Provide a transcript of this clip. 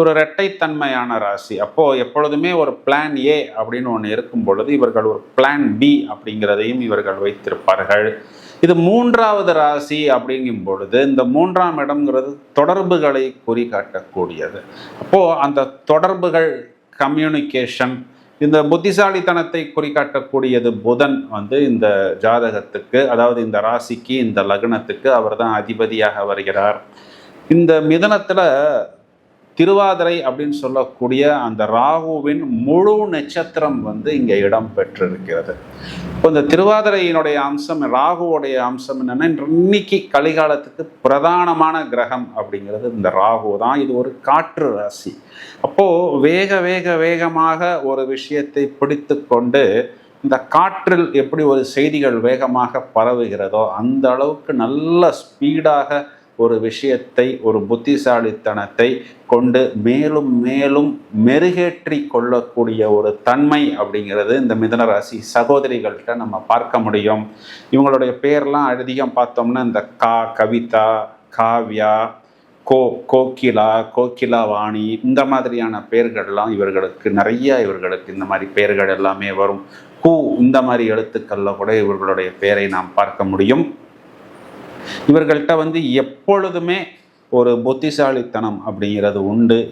ஒரு இரட்டைத்தன்மையான ராசி. அப்போது எப்பொழுதுமே ஒரு பிளான் ஏ அப்படின்னு ஒன்று இருக்கும் பொழுது இவர்கள் ஒரு பிளான் பி அப்படிங்கிறதையும் இவர்கள் வைத்திருப்பார்கள். இது மூன்றாவது ராசி அப்படிங்கும் பொழுது இந்த மூன்றாம் இடம்ங்கிறது தொடர்புகளை குறிகாட்டக்கூடியது. அப்போது அந்த தொடர்புகள் கம்யூனிகேஷன் இந்த புத்திசாலித்தனத்தை குறிகாட்டக்கூடியது புதன் வந்து இந்த ஜாதகத்துக்கு அதாவது இந்த ராசிக்கு இந்த லக்னத்துக்கு அவர் தான் அதிபதியாக வருகிறார். இந்த மிதனத்தில் திருவாதிரை அப்படின்னு சொல்லக்கூடிய அந்த ராகுவின் முழு நட்சத்திரம் வந்து இங்கே இடம் பெற்றிருக்கிறது. இப்போ இந்த திருவாதிரையினுடைய அம்சம் ராகுவோடைய அம்சம் என்னென்னா இன்னைக்கு கலிகாலத்துக்கு பிரதானமான கிரகம் அப்படிங்கிறது இந்த ராகு தான். இது ஒரு காற்று ராசி. அப்போது வேக வேக வேகமாக ஒரு விஷயத்தை பிடித்து கொண்டு இந்த காற்றில் எப்படி ஒரு செய்திகள் வேகமாக பரவுகிறதோ அந்த அளவுக்கு நல்ல ஸ்பீடாக ஒரு விஷயத்தை ஒரு புத்திசாலித்தனத்தை கொண்டு மேலும் மேலும் மெருகேற்றி கொள்ளக்கூடிய ஒரு தன்மை அப்படிங்கிறது இந்த மிதனராசி சகோதரிகள்கிட்ட நம்ம பார்க்க முடியும். இவங்களுடைய பேர்லாம் அதிகம் பார்த்தோம்னா இந்த கா கவிதா காவ்யா கோ கோகிலா கோகிலா வாணி இந்த மாதிரியான பெயர்கள்லாம் இவர்களுக்கு நிறைய இவர்களுக்கு இந்த மாதிரி பெயர்கள் எல்லாமே வரும். கூ இந்த மாதிரி எழுத்துக்களில் கூட இவர்களுடைய பெயரை நாம் பார்க்க முடியும். இவர்கள்ட்ட வந்து எப்பொழுதுமே ஒரு புத்திசாலித்தனம் அப்படிங்கிறது உண்டு.